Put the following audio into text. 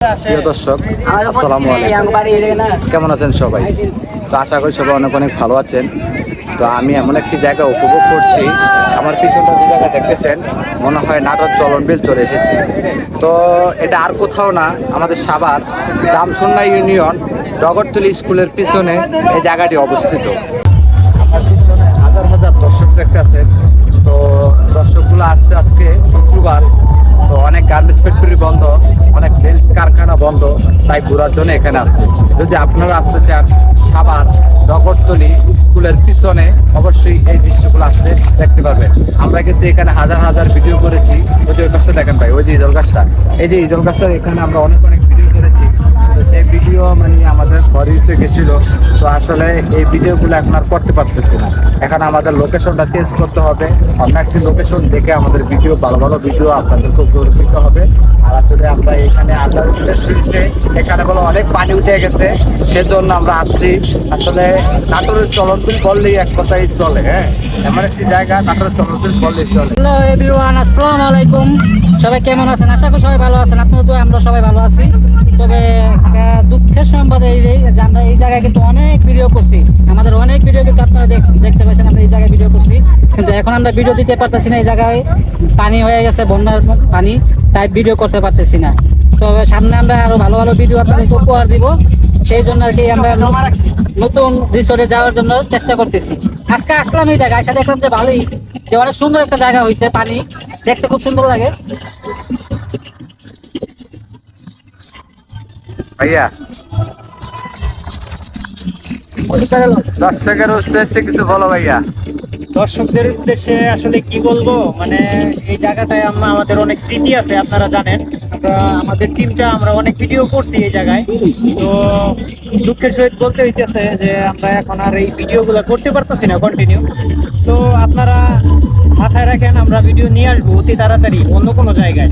প্রিয় দর্শক, আসসালামু আলাইকুম। কেমন আছেন সবাই? তো আশা করি সবাই অনেক অনেক ভালো আছেন। তো আমি এমন একটি জায়গা উপভোগ করছি। আমার পিছনটা যে জায়গা দেখতেছেন, মনে হয় নাটক চলন বিল চলে এসেছে। তো এটা আর কোথাও না, আমাদের সাবার দামসন্না ইউনিয়ন জগরতলি স্কুলের পিছনে এই জায়গাটি অবস্থিত। হাজার হাজার দর্শক দেখতেছেন তো দর্শকগুলো আসছে আজকে শুক্রবার। তো অনেক গার্মেন্টস ফ্যাক্টরি বন্ধ। অনেক কারখানা বন্ধ, তাই ঘোরার জন্য এখানে আসছে। যদি আপনারা আসতে চান সাভার, নগরতলি স্কুলের পিছনে, অবশ্যই এই দৃশ্যগুলো আসতে দেখতে পাবেন আমরা কিন্তু এখানে হাজার হাজার ভিডিও করেছি। ওই যে ওই গাছটা দেখেন ভাই, ওই যে ইজল গাছটা। এই যে ইজল গাছটার এখানে আমরা অনেক অনেক ভিডিও করেছি। তো যে ভিডিও মানে আমাদের ঘরে গেছিল। তো আসলে এই ভিডিওগুলো এখন আর করতে পারতেছি না। এখন আমাদের লোকেশনটা চেঞ্জ করতে হবে। অন্য একটি লোকেশন দেখে আমাদের ভিডিও ভালো ভালো ভিডিও আপনাদেরকে উপলব্ধ হবে। এখানে এখানে বলে অনেক পানি উঠে গেছে। সেজন্য আমরা আসছি। আসলে নাটোরের চলনবিল বললেই এক কথাই চলে হ্যাঁ? এমন একটি জায়গা নাটোরের চলনবিল বললেই চলে। হ্যালো এভরিওয়ান আলাইকুম। সবাই কেমন আছেন? আশা করি সবাই ভালো আছেন। আপনাদের তো আমরা সবাই ভালো আছি। তবে একটা দুঃখের সংবাদ এই যে আমরা এই জায়গায় কিন্তু অনেক ভিডিও করছি। আমাদের অনেক ভিডিও কিন্তু আপনারা দেখ- দেখতে পাচ্ছেন, আমরা এই জায়গায় ভিডিও করছি। কিন্তু এখন আমরা ভিডিও দিতে পারতেছি না, এই জায়গায় পানি হয়ে গেছে, বন্যার পানি, তাই ভিডিও করতে পারতেছি না। তবে সামনে আমরা আরও ভালো ভালো ভিডিও আপনাদেরকে উপহার দিব। সেই জন্য আর কি আমরা নতুন রিসোর্টে যাওয়ার জন্য চেষ্টা করতেছি। আজকে আসলাম এই জায়গায় এসে দেখলাম যে ভালোই। যে অনেক সুন্দর একটা জায়গা হয়েছে পানি। দেখতে খুব সুন্দর লাগে। ভাইয়া। দর্শকের উদ্দেশ্যে কিছু বলো ভাইয়া। দর্শকদের উদ্দেশ্যে আসলে কি বলব? মানে এই জায়গাটায় আমরা আমাদের অনেক স্মৃতি আছে আপনারা জানেন। আমরা, আমাদের টিমটা আমরা অনেক ভিডিও করছি এই জায়গায়। তো দুঃখের সহিত বলতে হইতেছে যে আমরা এখন আর এই ভিডিওগুলো করতে পারতেছি না কন্টিনিউ তো আপনারা মাথায় রাখেন, আমরা ভিডিও নিয়ে আসব অতি তাড়াতাড়ি, অন্য কোনো জায়গায়।